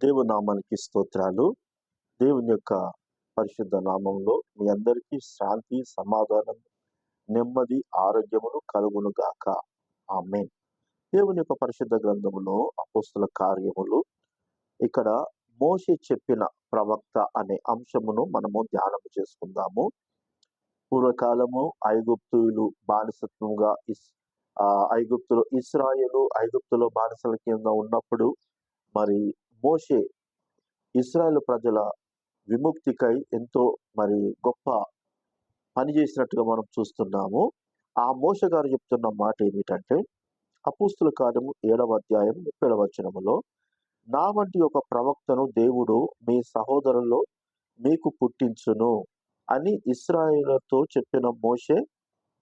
దేవుని నామానికి స్తోత్రాలు. దేవుని యొక్క పరిశుద్ధ నామంలో మీ అందరికీ శాంతి సమాధానం నెమ్మది ఆరోగ్యమును కలుగును గాక. ఆమేన్. దేవుని యొక్క పరిశుద్ధ గ్రంథములో అపోస్తుల కార్యములు. ఇక్కడ మోషి చెప్పిన ప్రవక్త అనే అంశమును మనము ధ్యానం చేసుకుందాము. పూర్వకాలము ఐగుప్తులు బానిసత్వంగా ఇస్ ఆ ఐగుప్తులో ఇస్రాయేలు ఐగుప్తులో బానిసల కింద ఉన్నప్పుడు మరి మోషే ఇస్రాయల్ ప్రజల విముక్తికై ఎంతో మరి గొప్ప పని చేసినట్టుగా మనం చూస్తున్నాము. ఆ మోష గారు చెప్తున్న మాట ఏమిటంటే అపుస్తుల కార్యము ఏడవ అధ్యాయం ముప్పై వచనములో నా వంటి ఒక ప్రవక్తను దేవుడు మీ సహోదరుల్లో మీకు పుట్టించును అని ఇస్రాయేలతో చెప్పిన మోషే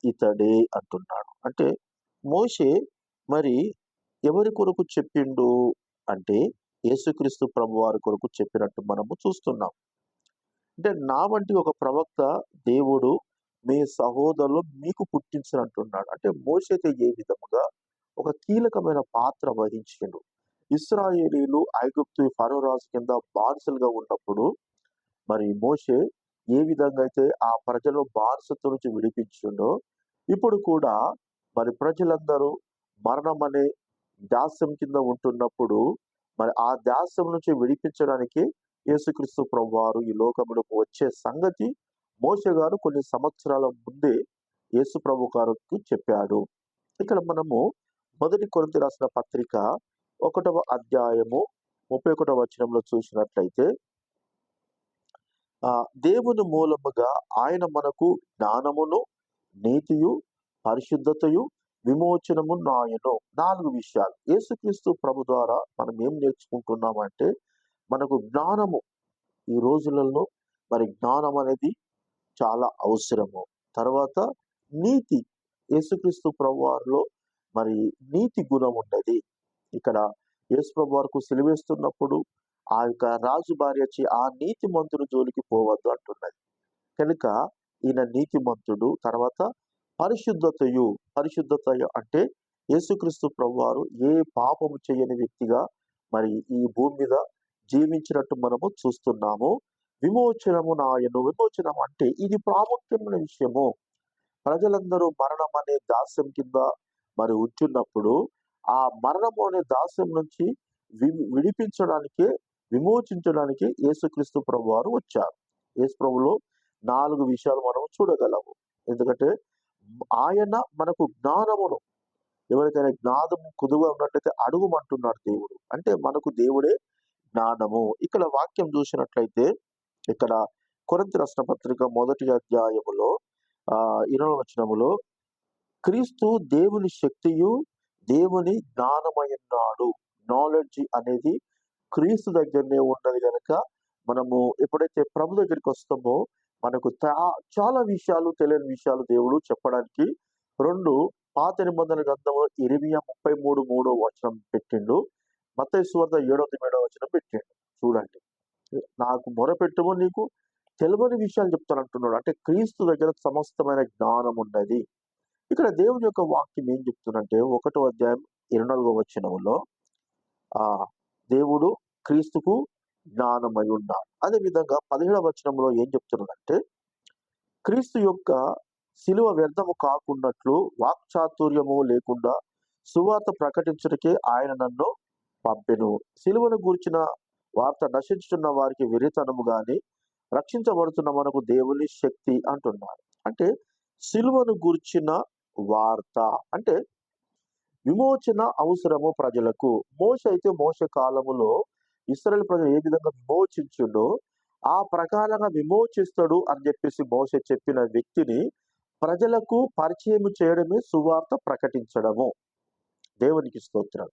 ఇతడే అంటున్నాడు. అంటే మోషే మరి ఎవరి కొరకు చెప్పిండు అంటే యేసుక్రీస్తు ప్రభు వారి కొరకు చెప్పినట్టు మనము చూస్తున్నాం. అంటే నా వంటి ఒక ప్రవక్త దేవుడు మీ సహోదరులు మీకు పుట్టించినట్టున్నాడు. అంటే మోసైతే ఏ విధముగా ఒక కీలకమైన పాత్ర వహించిండు. ఇస్రాయేలీలు ఐగుప్తు ఫరో రాజు కింద బానిసలుగా ఉన్నప్పుడు మరి మోషే ఏ విధంగా అయితే ఆ ప్రజలు బానిసత్వం నుంచి విడిపించిండో ఇప్పుడు కూడా మరి ప్రజలందరూ మరణం అనే దాస్యం కింద ఉంటున్నప్పుడు మరి ఆ దాస్యం నుంచి విడిపించడానికి యేసుక్రీస్తు ప్రభువారు ఈ లోకములకు వచ్చే సంగతి మోషే గారు కొన్ని సంవత్సరాల ముందే యేసు ప్రభు గారికి చెప్పాడు. ఇక్కడ మనము మొదటి కొరింథీ రాసిన పత్రిక ఒకటవ అధ్యాయము ముప్పై ఒకటవ వచనంలో చూసినట్లయితే ఆ దేవుని మూలముగా ఆయన మనకు జ్ఞానమును నీతియు పరిశుద్ధతయు విమోచనము నాయను. నాలుగు విషయాలు. యేసుక్రీస్తు ప్రభు ద్వారా మనం ఏం నేర్చుకుంటున్నామంటే మనకు జ్ఞానము ఈ రోజులలో మరి జ్ఞానం అనేది చాలా అవసరము. తర్వాత నీతి. యేసుక్రీస్తు ప్రభు వారిలో మరి నీతి గుణం ఉన్నది. ఇక్కడ యేసు ప్రభు వారికి సిలివేస్తున్నప్పుడు ఆ యొక్క రాజు భార్య ఆ నీతి మంతుడు జోలికి పోవద్దు అంటున్నది. కనుక ఈయన నీతి మంత్రుడు తర్వాత పరిశుద్ధతయు పరిశుద్ధత అంటే యేసుక్రీస్తు ప్రభువారు ఏ పాపము చేయని వ్యక్తిగా మరి ఈ భూమి మీద జీవించినట్టు మనము చూస్తున్నాము. విమోచనము నాయను విమోచనం అంటే ఇది ప్రాముఖ్యమైన విషయము. ప్రజలందరూ మరణం అనే దాస్యం కింద మరి ఉంటున్నప్పుడు ఆ మరణము అనే దాస్యం నుంచి వి విడిపించడానికే విమోచించడానికి యేసుక్రీస్తు ప్రభు వారు వచ్చారు. యేసు ప్రభులో నాలుగు విషయాలు మనం చూడగలము. ఎందుకంటే ఆయన మనకు జ్ఞానమును. ఎవరికైనా జ్ఞానము కుదుగా ఉన్నట్లయితే అడుగుమంటున్నాడు దేవుడు. అంటే మనకు దేవుడే జ్ఞానము. ఇక్కడ వాక్యం చూసినట్లయితే ఇక్కడ కొరంతి రచన పత్రిక మొదటి అధ్యాయములో ఆ ఇరవై వచనములో క్రీస్తు దేవుని శక్తియు దేవుని జ్ఞానమయ్యున్నాడు నాలెడ్జ్ అనేది క్రీస్తు దగ్గరనే ఉన్నది కనుక మనము ఎప్పుడైతే ప్రభు దగ్గరికి వస్తామో మనకు చాలా విషయాలు తెలియని విషయాలు దేవుడు చెప్పడానికి రెండు పాత నిబంధన గ్రంథంలో ఇరవై ముప్పై మూడు మూడో వచనం పెట్టిండు. మతేశ్వర్ధ ఏడో ఏడవ వచనం పెట్టిండు. చూడండి. నాకు మొరపెట్టుము నీకు తెలియని విషయాలు చెప్తానంటున్నాడు అంటే క్రీస్తు దగ్గర సమస్తమైన జ్ఞానం ఉన్నది. ఇక్కడ దేవుని యొక్క వాక్యం ఏం చెప్తుందంటే ఒకటో అధ్యాయం ఇరవై నాలుగో వచనంలో ఆ దేవుడు క్రీస్తుకు జ్ఞానమై ఉన్నాడు అదే విధంగా పదిహేడవ వచనంలో ఏం చెప్తున్నాడంటే క్రీస్తు యొక్క శిలువ వ్యర్థము కాకున్నట్లు వాక్చాతుర్యము లేకుండా సువార్త ప్రకటించడానికే ఆయన నన్ను పంపెను. శిలువను గూర్చిన వార్త నశించుతున్న వారికి విరితనము గాని రక్షించబడుతున్న మనకు దేవుని శక్తి అంటున్నారు అంటే శిలువను గూర్చిన వార్త అంటే విమోచన అవసరము ప్రజలకు. మోస అయితే మోస కాలములో ఇస్రాయల్ ప్రజలు ఏ విధంగా విమోచించుడో ఆ ప్రకారంగా విమోచిస్తాడు అని చెప్పేసి మోస చెప్పిన వ్యక్తిని ప్రజలకు పరిచయం చేయడమే సువార్త ప్రకటించడము. దేవునికి స్తోత్రం.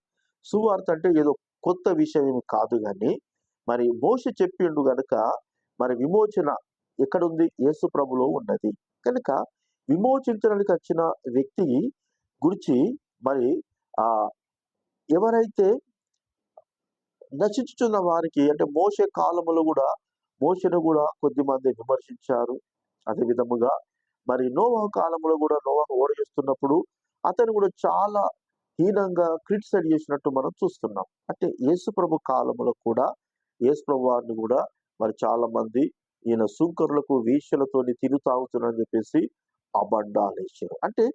సువార్త అంటే ఏదో కొత్త విషయం ఏమి కాదు కానీ మరి మోస చెప్పిండు గనుక మరి విమోచన ఎక్కడుంది? యేసు ప్రభులో ఉన్నది. కనుక విమోచించడానికి వచ్చిన వ్యక్తి గురించి మరి ఆ ఎవరైతే నశించుతున్న వారికి అంటే మోసే కాలములో కూడా మోసను కూడా కొద్ది మంది విమర్శించారు. అదే విధముగా మరి నోవా కాలంలో కూడా నోవాను ఓడగిస్తున్నప్పుడు అతను కూడా చాలా హీనంగా క్రిటిసైడ్ చేసినట్టు మనం చూస్తున్నాం. అంటే యేసు ప్రభు కాలంలో కూడా యేసు ప్రభు వారిని కూడా మరి చాలా మంది ఈయన సుంకరులకు వేశ్యలతోని తిను తాగుతున్నారని చెప్పేసి అబండాలేశారు అంటే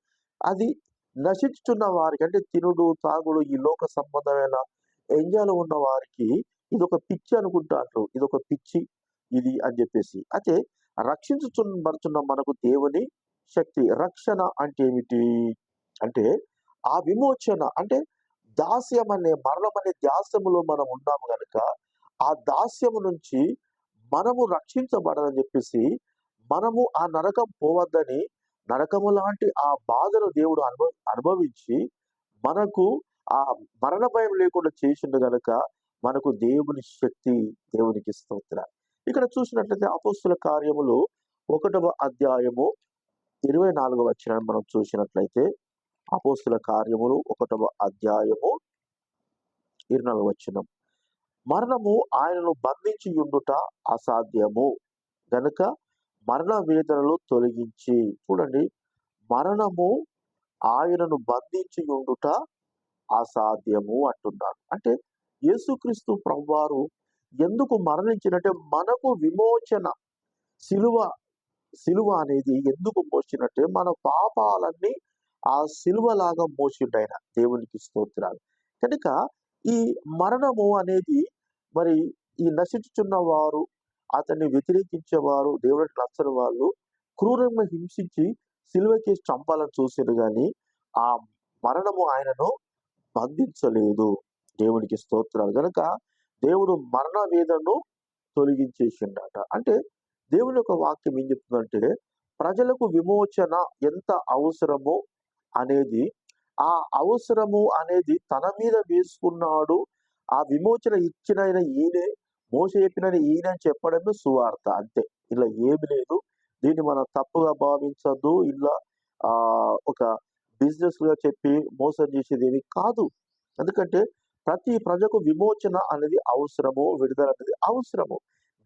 అది నశించుతున్న వారికి అంటే తినుడు తాగుడు ఈ లోక సంబంధమైన ఎంజాయ్లో ఉన్న వారికి ఇది ఒక పిచ్చి అనుకుంటారు ఇది ఒక పిచ్చి ఇది అని చెప్పేసి. అయితే రక్షించుతున్న మనకు దేవుని శక్తి రక్షణ అంటే ఏమిటి? అంటే ఆ విమోచన అంటే దాస్యం అనే మరణం అనే దాస్యములో మనం ఉన్నాము కనుక ఆ దాస్యము నుంచి మనము రక్షించబడాలని చెప్పేసి మనము ఆ నరకం పోవద్దని నరకము లాంటి ఆ బాధను దేవుడు అనుభవ అనుభవించి మనకు ఆ మరణ భయం లేకుండా చేసిండు గనక మనకు దేవుని శక్తి దేవునికి స్తోత్ర. ఇక్కడ చూసినట్లయితే అపోస్తుల కార్యములు ఒకటవ అధ్యాయము ఇరవై నాలుగవ వచ్చిన మనం చూసినట్లయితే అపోస్తుల కార్యములు ఒకటవ అధ్యాయము ఇరవై నాలుగు వచ్చినం మరణము ఆయనను బంధించి ఉండుట అసాధ్యము. గనుక మరణ వేదనలు తొలగించి చూడండి. మరణము ఆయనను బంధించి ఉండుట అసాధ్యము అంటున్నాడు. అంటే యేసుక్రీస్తు ప్రభువారు ఎందుకు మరణించినట్టే మనకు విమోచన సిలువ సిలువ అనేది ఎందుకు మోసినట్టే మన పాపాలన్నీ ఆ సిలువలాగా మోసిండు దేవునికి స్తోత్రాలు. కనుక ఈ మరణము అనేది మరి ఈ నశించుచున్న వారు అతన్ని వ్యతిరేకించేవారు దేవుడికి నచ్చని వాళ్ళు క్రూరంగా హింసించి సిలువకి చంపాలని చూసారు కానీ ఆ మరణము ఆయనను బంధించలేదు దేవునికి స్తోత్రాలు. కనుక దేవుడు మరణ వేదను తొలగించేసిండట. అంటే దేవుని యొక్క వాక్యం ఏం చెప్తుందంటే ప్రజలకు విమోచన ఎంత అవసరమో అనేది ఆ అవసరము అనేది తన మీద వేసుకున్నాడు. ఆ విమోచన ఇచ్చిన ఈయనే మోస చెప్పిన ఈయన అని చెప్పడమే సువార్త. అంతే. ఇలా ఏమి లేదు. దీన్ని మనం తప్పుగా భావించద్దు. ఇలా ఆ ఒక బిజినెస్గా చెప్పి మోసం చేసేది కాదు. ఎందుకంటే ప్రతి ప్రజకు విమోచన అనేది అవసరము విడుదల అనేది అవసరము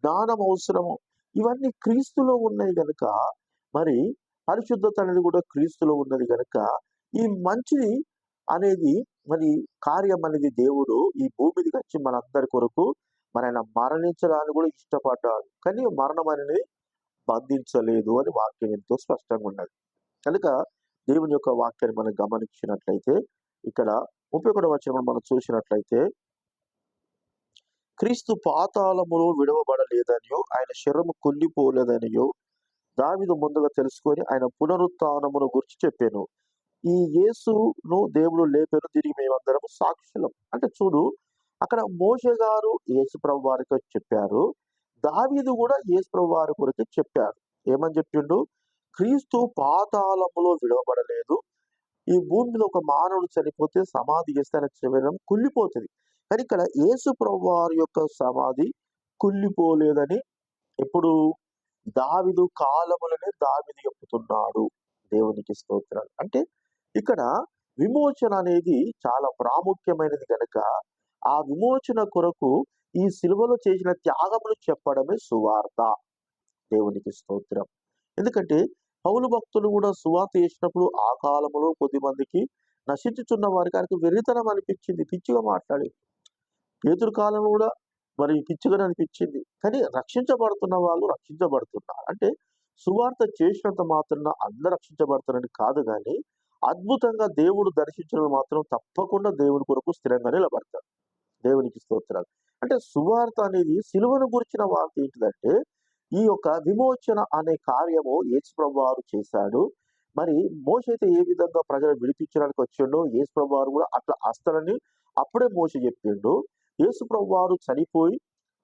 జ్ఞానం అవసరము ఇవన్నీ క్రీస్తులో ఉన్నాయి కనుక మరి పరిశుద్ధత అనేది కూడా క్రీస్తులో ఉన్నది కనుక ఈ మంచిది అనేది మరి కార్యం అనేది దేవుడు ఈ భూమి మీదకి వచ్చి మనందరి కొరకు మరి ఆయన మరణించడానికి కూడా ఇష్టపడ్డాడు. కానీ మరణం అనేది బంధించలేదు అని వాక్యం ఎంతో స్పష్టంగా ఉన్నది. కనుక దేవుని యొక్క వాక్యాన్ని మనం గమనించినట్లయితే ఇక్కడ ముప్పై ఒకటి వచ్చిన మనం చూసినట్లయితే క్రీస్తు పాతాళములో విడవబడలేదనియో ఆయన శరము కుళ్ళిపోలేదనియో దావిదు ముందుగా తెలుసుకొని ఆయన పునరుత్నమును గురించి చెప్పాను. ఈ యేసును దేవుడు లేపారు తిరిగి మేమందరం సాక్షులం. అంటే చూడు అక్కడ మోషే గారు యేసు ప్రభు వారికి చెప్పారు దావీదు కూడా యేసు ప్రభు వారి గురించి చెప్పారు ఏమని చెప్పిండు? క్రీస్తు పాతాళములో విడవబడలేదు. ఈ భూమి మీద ఒక మానవుడు చనిపోతే సమాధి చేస్తే ఆయన శరీరం కుళ్ళిపోతుంది. కానీ ఇక్కడ యేసు ప్రభువారి యొక్క సమాధి కుళ్ళిపోలేదని ఎప్పుడు దావిదు కాలములనే దావిదు చెప్పుతున్నాడు దేవునికి స్తోత్రాలు. అంటే ఇక్కడ విమోచన అనేది చాలా ప్రాముఖ్యమైనది కనుక ఆ విమోచన కొరకు ఈ సిలువలో చేసిన త్యాగములు చెప్పడమే సువార్త. దేవునికి స్తోత్రం. ఎందుకంటే పౌలు భక్తులు కూడా సువార్త చేసినప్పుడు ఆ కాలంలో కొద్ది మందికి నశించుచున్న వారికి ఆయనకు వెర్రితనం అనిపించింది. పిచ్చిగా మాట్లాడి. పేతురు కాలంలో కూడా మరి పిచ్చిగా అనిపించింది. కానీ రక్షించబడుతున్న వాళ్ళు రక్షించబడుతున్నారు. అంటే సువార్త చేసినంత మాత్రం అందరు రక్షించబడతారని కాదు కానీ అద్భుతంగా దేవుడు దర్శించడం మాత్రం తప్పకుండా దేవుని కొరకు స్థిరంగా నిలబడతారు. దేవునికి స్తోత్రాలు. అంటే సువార్త అనేది సిలువను గురించిన వార్త ఏంటిదంటే ఈ యొక్క విమోచన అనే కార్యము యేసుప్రభు వారు చేశాడు. మరి మోస అయితే ఏ విధంగా ప్రజలు విడిపించడానికి వచ్చిండో యేసుప్రభు వారు కూడా అట్లా అస్తలని అప్పుడే మోస చెప్పిండు. యేసుప్రభు వారు చనిపోయి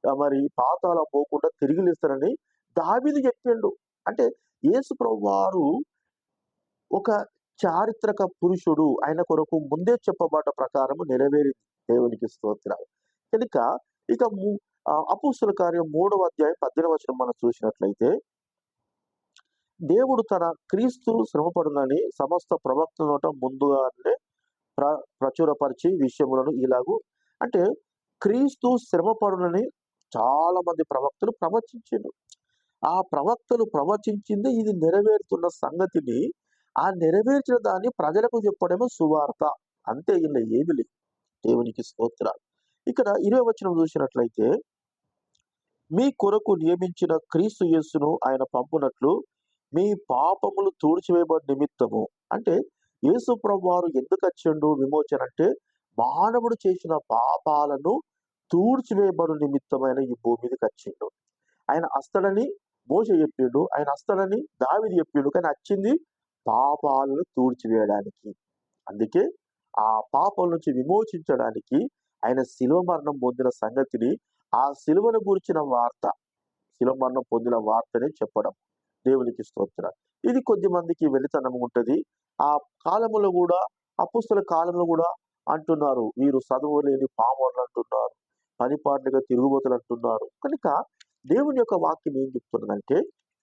మరి పాతాల పోకుండా తిరిగి లేస్తారని దావీదు చెప్పిండు. అంటే యేసుప్రభు వారు ఒక చారిత్రక పురుషుడు. ఆయన కొరకు ముందే చెప్పబడ్డ ప్రకారం నెరవేరింది దేవునికి స్తోత్రాలు. కనుక ఇక అపోస్తుల కార్యం మూడవ అధ్యాయం పద్దెనిమిది వచనం మనం చూసినట్లయితే దేవుడు తన క్రీస్తు శ్రమపడునని సమస్త ప్రవక్త నోట ముందుగానే ప్ర ప్రచురపరిచి విషయములను ఇలాగు. అంటే క్రీస్తు శ్రమపడునని చాలా మంది ప్రవక్తలు ప్రవచించారు ఆ ప్రవక్తలు ప్రవచించింది ఇది నెరవేరుతున్న సంగతిని ఆ నెరవేర్చిన దాన్ని ప్రజలకు చెప్పడమే సువార్త. అంతే ఇలా ఏమి లేదు. దేవునికి స్తోత్రాలు. ఇక్కడ ఇరవై వచనం చూసినట్లయితే మీ కొరకు నియమించిన క్రీస్తు యేసును ఆయన పంపునట్లు మీ పాపములు తూడ్చివేయబడి నిమిత్తము. అంటే యేసు ప్రభువారు ఎందుకు వచ్చిండు విమోచన అంటే మానవుడు చేసిన పాపాలను తూడ్చివేయబడు నిమిత్తమైన ఈ భూమి మీదకి వచ్చిండు. ఆయన అస్తడని మోస చెప్పిండు ఆయన అస్తడని దావిది చెప్పిండు కానీ వచ్చింది పాపాలను తూడ్చివేయడానికి. అందుకే ఆ పాపం నుంచి విమోచించడానికి ఆయన శిలువ మరణం పొందిన సంగతిని ఆ శిలువను గురించిన వార్త శిలువ మరణం పొందిన వార్తనే చెప్పడం దేవునికి స్తోత్ర. ఇది కొద్ది మందికి వెలితనం ఉంటుంది. ఆ కాలంలో కూడా అపుస్తుల కాలంలో కూడా అంటున్నారు. వీరు చదువు లేని పామర్లు అంటున్నారు. పనిపాటుగా తిరుగుబోతులు అంటున్నారు కనుక దేవుని యొక్క వాక్యం ఏం చెప్తున్నదంటే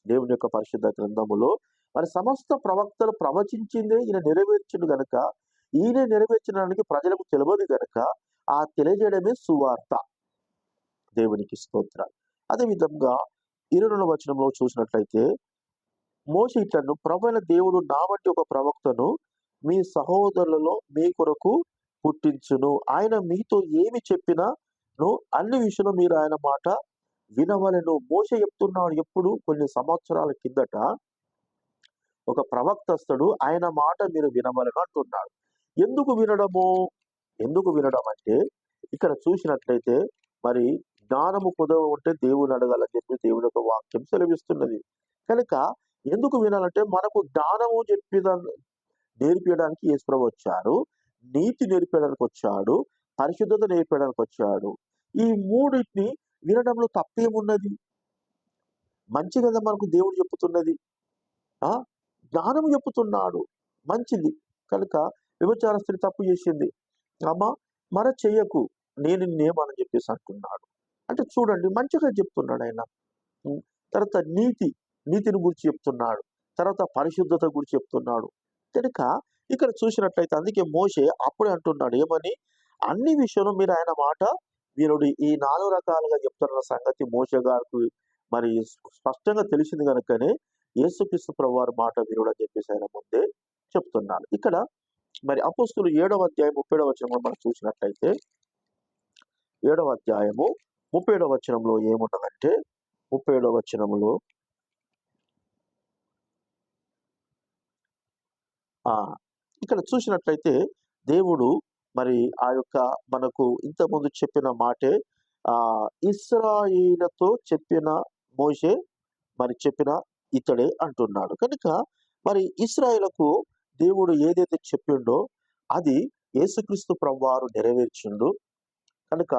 దేవుని యొక్క పరిశుద్ధ గ్రంథములో మరి సమస్త ప్రవక్తలు ప్రవచించిందే ఈయన నెరవేర్చిండు గనక ఈయన నెరవేర్చడానికి ప్రజలకు తెలియదు గనక ఆ తెలియజేయడమే సువార్త. దేవునికి స్తోత్రాలు. అదే విధంగా ఇరవై రెండవ వచనంలో చూసినట్లయితే మోస ఇట్లను ప్రబల దేవుడు నా వంటి ఒక ప్రవక్తను మీ సహోదరులలో మీ కొరకు పుట్టించును. ఆయన మీతో ఏమి చెప్పినా అన్ని విషయంలో మీరు ఆయన మాట వినవలను. మోస చెప్తున్నాడు ఎప్పుడు? కొన్ని సంవత్సరాల కిందట. ఒక ప్రవక్తస్తుడు ఆయన మాట మీరు వినవలను అంటున్నాడు. ఎందుకు వినడము? ఎందుకు వినడం అంటే ఇక్కడ చూసినట్లయితే మరి జ్ఞానము కుదవ ఉంటే దేవుని అడగాలని చెప్పి దేవుని యొక్క వాక్యం సెలవిస్తున్నది. కనుక ఎందుకు వినాలంటే మనకు జ్ఞానము చెప్పిన నేర్పించడానికి యేసుప్రభు వచ్చారు నీతి నేర్పించడానికి వచ్చాడు. పరిశుద్ధత నేర్పించడానికి వచ్చాడు. ఈ మూడింటిని వినడంలో తప్పేమున్నది? మంచి కదా మనకు దేవుడు చెప్పుతున్నది ఆ? జ్ఞానం చెప్పుతున్నాడు మంచిది. కనుక విభచార స్త్రీ తప్పు చేసింది. అమ్మ మర చెయ్యకు నేను నిన్నేమని చెప్పేసి అంటున్నాడు. అంటే చూడండి మంచిగా చెప్తున్నాడు ఆయన. తర్వాత నీతి నీతిని గురించి చెప్తున్నాడు. తర్వాత పరిశుద్ధత గురించి చెప్తున్నాడు. కనుక ఇక్కడ చూసినట్లయితే అందుకే మోసే అప్పుడే అంటున్నాడు ఏమని? అన్ని విషయంలో మీరు ఆయన మాట వీరుడు ఈ నాలుగు రకాలుగా చెప్తున్న సంగతి మోసే గారికి మరి స్పష్టంగా తెలిసింది కనుకనే యేసుక్రీస్తు ప్రభు మాట వీరుడు అని చెప్పేసి ఆయన ముందే చెప్తున్నాను ఇక్కడ మరి అపోస్తులు ఏడవ అధ్యాయం ముప్పై ఏడవ మనం చూసినట్లయితే ఏడవ అధ్యాయము ముప్పై ఏడవ వచనంలో ఏమున్నదంటే ముప్పై ఏడవ వచనంలో ఇక్కడ చూసినట్లయితే దేవుడు మరి ఆ యొక్క మనకు ఇంతకుముందు చెప్పిన మాటే ఆ ఇస్రాయిలతో చెప్పిన మోషే మరి చెప్పిన ఇతడే అంటున్నాడు. కనుక మరి ఇస్రాయిలకు దేవుడు ఏదైతే చెప్పిండో అది యేసుక్రీస్తు ప్రభువారు నెరవేర్చిండు. కనుక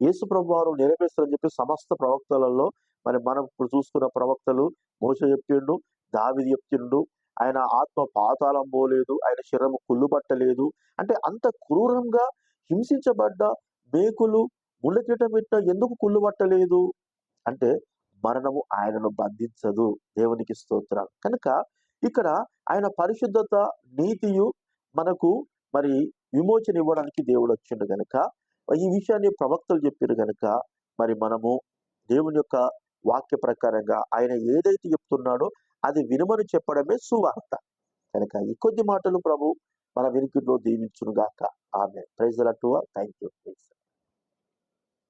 యేసు ప్రభువారు నెరవేర్చారని చెప్పి సమస్త ప్రవక్తలలో మరి మనం ఇప్పుడు చూసుకున్న ప్రవక్తలు మోస చెప్పిండు దావిది చెప్తుండు ఆయన ఆత్మ పాతాళం పోలేదు ఆయన శరీరం కుళ్ళు పట్టలేదు అంటే అంత క్రూరంగా హింసించబడ్డ మేకులు ముళ్ళకిటం పెట్ట ఎందుకు కుళ్ళు పట్టలేదు అంటే మరణము ఆయనను బంధించదు. దేవునికి స్తోత్రం. కనుక ఇక్కడ ఆయన పరిశుద్ధత నీతియు మనకు మరి విమోచన ఇవ్వడానికి దేవుడు వచ్చిండు కనుక ఈ విషయాన్ని ప్రవక్తలు చెప్పారు కనుక మరి మనము దేవుని యొక్క వాక్య ప్రకారంగా ఆయన ఏదైతే చెప్తున్నాడో అది వినుమని చెప్పడమే సువార్త. కనుక ఈ కొద్ది మాటలు ప్రభు మన వినికిలో దీవించునుగాక. ఆమె ప్రైజ్ అట్టువ థ్యాంక్ యూ ప్రైజ్